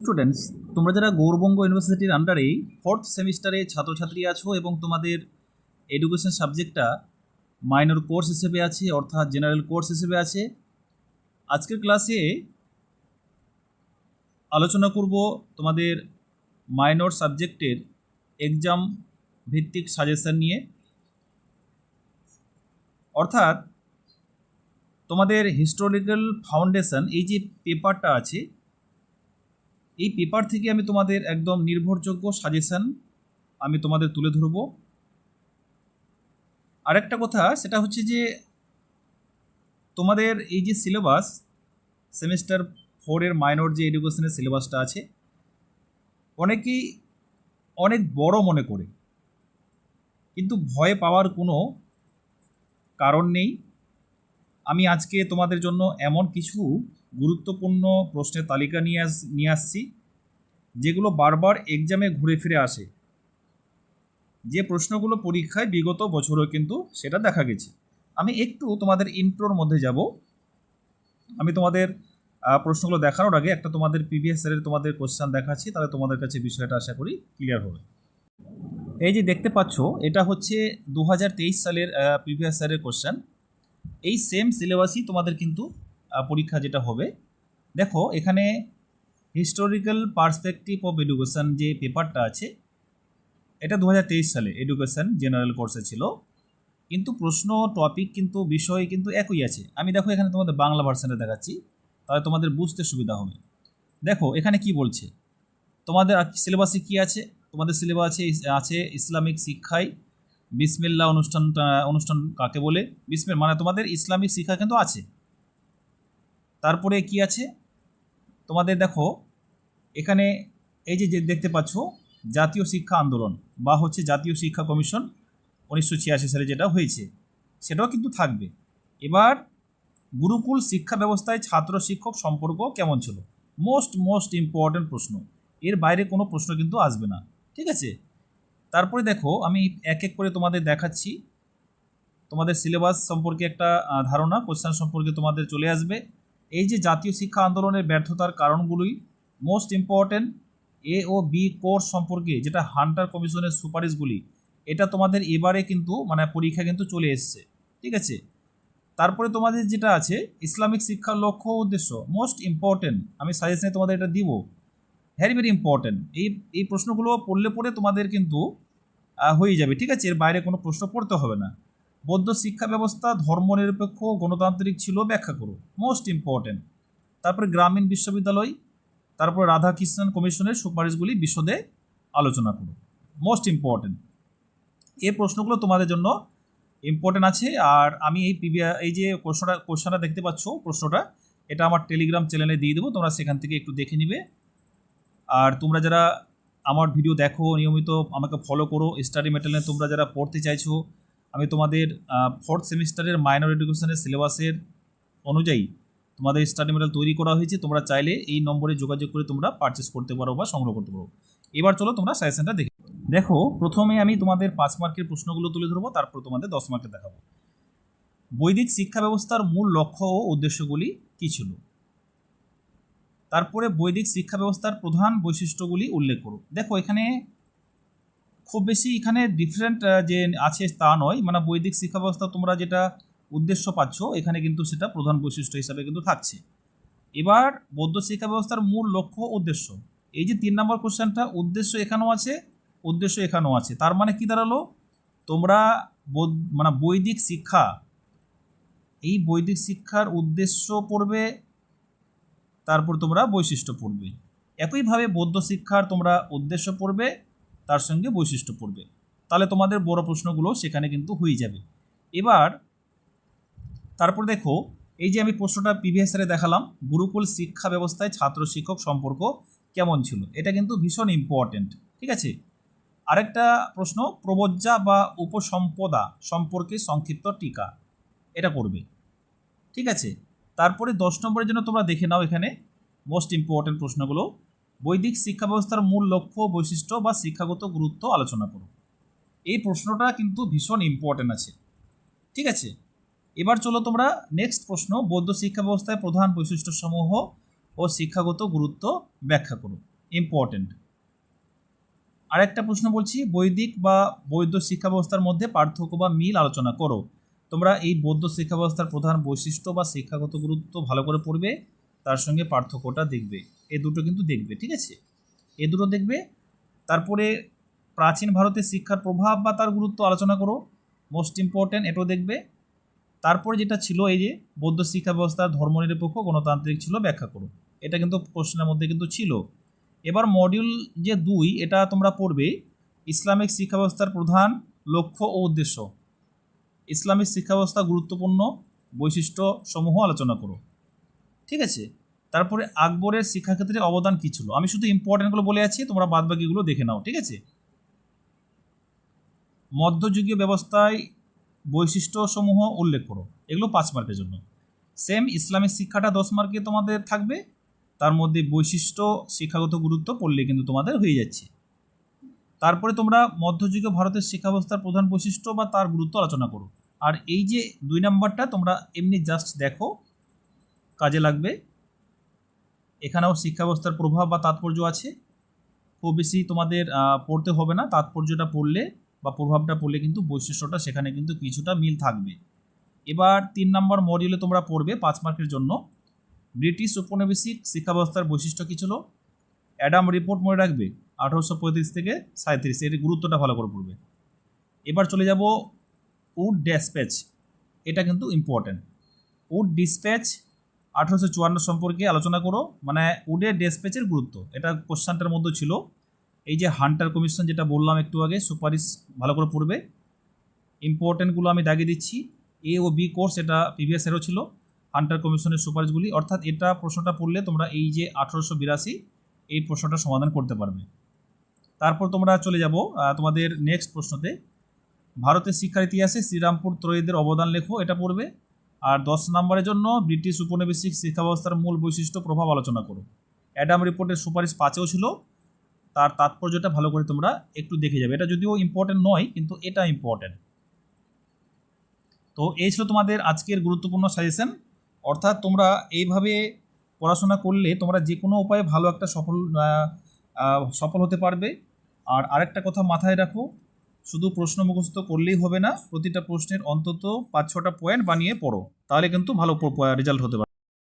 Students তোমরা যারা গৌরবঙ্গ ইউনিভার্সিটির আন্ডারে ফোর্থ সেমিস্টারে ছাত্রছাত্রী আছো এবং তোমাদের এডুকেশন সাবজেক্টটা মাইনর কোর্স হিসেবে আছে, অর্থাৎ জেনারেল কোর্স হিসেবে আছে, আজকের ক্লাসে আলোচনা করব তোমাদের মাইনর সাবজেক্টের এক্সাম ভিত্তিক সাজেশন নিয়ে। অর্থাৎ তোমাদের হিস্টোরিক্যাল ফাউন্ডেশন এই যে পেপারটা আছে এই পেপার থেকে আমি তোমাদের একদম নির্ভরযোগ্য সাজেশন আমি তোমাদের তুলে ধরব। আরেকটা কথা, সেটা হচ্ছে যে তোমাদের এই যে সিলেবাস সেমিস্টার ফোরের মাইনর যে এডুকেশনের সিলেবাসটা আছে, অনেকেই অনেক বড় মনে করে, কিন্তু ভয় পাওয়ার কোনো কারণ নেই। আমি আজকে তোমাদের জন্য এমন কিছু গুরুত্বপূর্ণ প্রশ্নের তালিকা নিয়ে আস, নিয়ে আসছি, যেগুলো বারবার এক্সামে ঘুরে ফিরে আসে। যে প্রশ্নগুলো পরীক্ষায় বিগত বছরও কিন্তু সেটা দেখা গেছে। আমি একটু তোমাদের ইন্ট্রোর মধ্যে যাব। আমি তোমাদের প্রশ্নগুলো দেখানোর আগে একটা তোমাদের প্রিভিয়াস ইয়ারের তোমাদের কোশ্চেন দেখাচ্ছি, তাহলে তোমাদের কাছে বিষয়টা আশা করি ক্লিয়ার হবে। এই যে দেখতে পাচ্ছ, এটা হচ্ছে দু হাজার তেইশ সালের প্রিভিয়াস ইয়ারের কোশ্চেন এই সেম সিলেবাসই তোমাদের কিন্তু পরীক্ষা যেটা হবে। দেখো, এখানে হিস্টোরিক্যাল পার্সপেক্টিভ অফ এডুকেশান যে পেপারটা আছে, এটা দু হাজার তেইশ সালে এডুকেশন জেনারেল কোর্সে ছিল। কিন্তু প্রশ্ন টপিক কিন্তু, বিষয় কিন্তু একই আছে। আমি দেখো এখানে তোমাদের বাংলা ভার্সানে দেখাচ্ছি, তাহলে তোমাদের বুঝতে সুবিধা হবে। দেখো, এখানে কি বলছে? তোমাদের সিলেবাসে কি আছে? তোমাদের সিলেবাসে আছে ইসলামিক শিক্ষায় বিসমিল্লা অনুষ্ঠানটা, অনুষ্ঠান কাকে বলে? বিসমিল মানে তোমাদের ইসলামিক শিক্ষা কিন্তু আছে। তারপরে কি আছে? তোমাদের দেখো, এখানে এই যে দেখতে পাচ্ছ, জাতীয় শিক্ষা আন্দোলন বা হচ্ছে জাতীয় শিক্ষা কমিশন উনিশশো ছিয়াশি সালে যেটা হয়েছে, সেটাও কিন্তু থাকবে। এবার গুরুকুল শিক্ষা ব্যবস্থায় ছাত্র শিক্ষক সম্পর্ক কেমন ছিল? মোস্ট মোস্ট ইম্পর্ট্যান্ট প্রশ্ন। এর বাইরে কোনো প্রশ্ন কিন্তু আসবে না। ঠিক আছে? তারপরে দেখো, আমি এক এক করে তোমাদের দেখাচ্ছি। তোমাদের সিলেবাস সম্পর্কে একটা ধারণা কোশ্চেন সম্পর্কে তোমাদের চলে আসবে। এই যে জাতীয় শিক্ষা আন্দোলনের ব্যর্থতার কারণগুলোই মোস্ট ইম্পর্ট্যান্ট এ ও বি কোর্স সম্পর্কে যেটা হান্টার কমিশনের সুপারিশগুলি, এটা তোমাদের এবারে কিন্তু মানে পরীক্ষা কিন্তু চলে এসছে, ঠিক আছে? তারপরে তোমাদের যেটা আছে, ইসলামিক শিক্ষার লক্ষ্য উদ্দেশ্য মোস্ট ইম্পর্টেন্ট আমি সাজেশনে তোমাদের এটা দিব ভেরি ভেরি ইম্পর্ট্যান্ট এই এই প্রশ্নগুলো পড়লে পড়ে তোমাদের কিন্তু হয়ে যাবে, ঠিক আছে? এর বাইরে কোনো প্রশ্ন পড়তে হবে না। বৌদ্ধ শিক্ষা ব্যবস্থা, ধর্মনিরপেক্ষ, গণতান্ত্রিক ছিল, ব্যাখ্যা করো। মোস্ট ইম্পর্ট্যান্ট তারপরে গ্রামীণ বিশ্ববিদ্যালয়, তারপরে রাধাকৃষ্ণন কমিশনের সুপারিশগুলি বিশদে আলোচনা করো। মোস্ট ইম্পর্ট্যান্ট এই প্রশ্নগুলো তোমাদের জন্য ইম্পর্ট্যান্ট আছে। আর আমি এই প্রিভিয়া এই যে প্রশ্নটা কোশ্চেনটা দেখতে পাচ্ছ, প্রশ্নটা, এটা আমার টেলিগ্রাম চ্যানেলে দিয়ে দেবো। তোমরা সেখান থেকে একটু দেখে নিবে। আর তোমরা যারা আমার ভিডিও দেখো, নিয়মিত আমাকে ফলো করো। স্টাডি মেটেরিয়ালে তোমরা যারা পড়তে চাইছো আমি তোমাদের ফোর্থ সেমিস্টারের মাইনর এডুকেশনের সিলেবাসের অনুযায়ী তোমাদের স্টাডি মেটেরিয়াল তৈরি করা হয়েছে। তোমরা চাইলে এই নম্বরে যোগাযোগ করে তোমরা পারচেস করতে পারো বা সংগ্রহ করতে পারো। এবার চলো তোমরা সাজেশনটা দেখে দেখো, প্রথমে আমি তোমাদের পাঁচ মার্কের প্রশ্নগুলো তুলে ধরবো, তারপর তোমাদের দশ মার্কে দেখাবো। বৈদিক শিক্ষা ব্যবস্থার মূল লক্ষ্য ও উদ্দেশ্যগুলি কী ছিল? তারপরে বৈদিক শিক্ষা ব্যবস্থার প্রধান বৈশিষ্ট্যগুলি উল্লেখ করো। দেখো, এখানে খুব বেশি এখানে ডিফারেন্ট যে আছে তা নয়। মানে বৈদিক শিক্ষা ব্যবস্থা তোমরা যেটা উদ্দেশ্য পাচ্ছ, এখানে কিন্তু সেটা প্রধান বৈশিষ্ট্য হিসাবে কিন্তু থাকছে। এবার বৌদ্ধ শিক্ষা ব্যবস্থার মূল লক্ষ্য উদ্দেশ্য। এই যে তিন নম্বর কোশ্চেনটা উদ্দেশ্য এখানেও আছে, উদ্দেশ্য এখানেও আছে। তার মানে কি দাঁড়াল? তোমরা মানে বৈদিক শিক্ষা, এই বৈদিক শিক্ষার উদ্দেশ্য পড়বে, তারপর তোমরা বৈশিষ্ট্য পড়বে। একইভাবে বৌদ্ধ শিক্ষার তোমরা উদ্দেশ্য পড়বে তার সঙ্গে বৈশিষ্ট্য পড়বে। তাহলে তোমাদের বড় প্রশ্নগুলো সেখানে কিন্তু হয়ে যাবে। এবার, তারপর দেখো, এই যে আমি প্রশ্নটা প্রিভিয়াস ইয়ারে দেখালাম, গুরুকুল শিক্ষা ব্যবস্থায় ছাত্র শিক্ষক সম্পর্ক কেমন ছিল? এটা কিন্তু ভীষণ ইম্পর্ট্যান্ট ঠিক আছে? আরেকটা প্রশ্ন প্রবজ্জা বা উপসম্পদা সম্পর্কে সংক্ষিপ্ত টিকা, এটা করবে ঠিক আছে? তারপরে দশ নম্বরের জন্য তোমরা দেখে নাও এখানে মোস্ট ইম্পর্ট্যান্ট প্রশ্নগুলো। বৈদিক শিক্ষা ব্যবস্থার মূল লক্ষ্য বৈশিষ্ট্য বা শিক্ষাগত গুরুত্ব আলোচনা করো এই প্রশ্নটা কিন্তু ভীষণ ইম্পর্ট্যান্ট আছে। ঠিক আছে? এবার চলো তোমরা নেক্সট প্রশ্ন, বৌদ্ধ শিক্ষা ব্যবস্থায় প্রধান বৈশিষ্ট্যসমূহ ও শিক্ষাগত গুরুত্ব ব্যাখ্যা করো ইম্পর্টেন্ট আরেকটা প্রশ্ন বলছি, বৈদিক বা বৌদ্ধ শিক্ষা ব্যবস্থার মধ্যে পার্থক্য বা মিল আলোচনা করো। তোমরা এই বৌদ্ধ শিক্ষা ব্যবস্থার প্রধান বৈশিষ্ট্য বা শিক্ষাগত গুরুত্ব ভালো করে পড়বে। তার সঙ্গে পার্থক্যটা দেখবে। এ দুটো কিন্তু দেখবে, ঠিক আছে? এ দুটো দেখবে। তারপরে প্রাচীন ভারতের শিক্ষার প্রভাব বা তার গুরুত্ব আলোচনা করো। মোস্ট ইম্পর্ট্যান্ট এটাও দেখবে। তারপরে যেটা ছিল, এই যে বৌদ্ধ শিক্ষা ব্যবস্থা, ধর্মনিরপেক্ষ গণতান্ত্রিক ছিল, ব্যাখ্যা করো। এটা কিন্তু প্রশ্নের মধ্যে কিন্তু ছিল। এবার মডিউল যে দুই, এটা তোমরা পড়বে। ইসলামিক শিক্ষা ব্যবস্থার প্রধান লক্ষ্য ও উদ্দেশ্য। ইসলামিক শিক্ষা ব্যবস্থা গুরুত্বপূর্ণ বৈশিষ্ট্য সমূহ আলোচনা করো। ঠিক আছে? তারপরে আকবরের শিক্ষাক্ষেত্রে অবদান কী ছিল? আমি শুধু ইম্পর্টেন্টগুলো বলে আছি, তোমরা বাদবাকিগুলো দেখে নাও, ঠিক আছে? মধ্যযুগীয় ব্যবস্থায় বৈশিষ্ট্যসমূহ উল্লেখ করো, এগুলো পাঁচ মার্কের জন্য। সেম ইসলামিক শিক্ষাটা দশ মার্কে তোমাদের থাকবে, তার মধ্যে বৈশিষ্ট্য, শিক্ষাগত গুরুত্ব পড়লে কিন্তু তোমাদের হয়ে যাচ্ছে। তারপরে তোমরা মধ্যযুগীয় ভারতের শিক্ষা ব্যবস্থার প্রধান বৈশিষ্ট্য বা তার গুরুত্ব আলোচনা করো। আর এই যে দুই নাম্বারটা তোমরা এমনি জাস্ট দেখো কাজে লাগবে। এখানেও শিক্ষা ব্যবস্থার প্রভাব বা তাৎপর্য আছে। খুব বেশি তোমাদের পড়তে হবে না। তাৎপর্যটা পড়লে বা প্রভাবটা পড়লে কিন্তু বৈশিষ্ট্যটা সেখানে কিন্তু কিছুটা মিল থাকবে। এবার তিন নম্বর মডিউলে তোমরা পড়বে পাঁচ মার্কের জন্য। ব্রিটিশ উপনিবেশিক শিক্ষা ব্যবস্থার বৈশিষ্ট্য কী ছিল? অ্যাডাম রিপোর্ট মনে রাখবে? আঠারোশো পঁয়ত্রিশ থেকে সাঁত্রিশ এর গুরুত্বটা ভালো করে পড়বে। এবার চলে যাব উড ড্যাসপ্যাচ এটা কিন্তু ইম্পর্ট্যান্ট উড ডিসপ্যাচ আঠারোশো চুয়ান্ন সম্পর্কে আলোচনা করো। মানে উডের ডেসপ্যাচের গুরুত্ব। এটা কোশ্চানটার মধ্যে ছিল। এই যে হান্টার কমিশন যেটা বললাম একটু আগে, সুপারিশ ভালো করে পড়বে। ইম্পর্টেন্টগুলো আমি দাগিয়ে দিচ্ছি। এ ও বি কোর্স এটা প্রিভিয়াস ইয়ারও ছিল। হান্টার কমিশনের সুপারিশগুলি। অর্থাৎ এটা প্রশ্নটা পড়লে তোমরা এই যে আঠারোশো বিরাশি, এই প্রশ্নটা সমাধান করতে পারবে। তারপর তোমরা চলে যাব তোমাদের নেক্সট প্রশ্নতে। ভারতের শিক্ষার ইতিহাসে শ্রীরামপুর ত্রয়ীদের অবদান লেখো, এটা পড়বে। আর দশ নম্বরের জন্য ব্রিটিশ উপনিবেশিক শিক্ষা ব্যবস্থার মূল বৈশিষ্ট্য প্রভাব আলোচনা করো। অ্যাডাম রিপোর্টের সুপারিশ পাঁচেও ছিল। তার তাৎপর্যটা ভালো করে তোমরা একটু দেখে যাবে। এটা যদিও ইম্পর্টেন্ট নয়, কিন্তু এটা ইম্পর্টেন্ট তো এই ছিল তোমাদের আজকের গুরুত্বপূর্ণ সাজেশন অর্থাৎ তোমরা এইভাবে পড়াশোনা করলে তোমরা যে কোনো উপায়ে ভালো একটা সফল সফল হতে পারবে। আর আরেকটা কথা মাথায় রাখো শুধু প্রশ্ন মুখস্থ করলেই হবে না, প্রতিটা প্রশ্নের অন্তত পাঁচ ছটা পয়েন্ট বানিয়ে পড়ো। তাহলে কিন্তু ভালো রেজাল্ট হতে পারে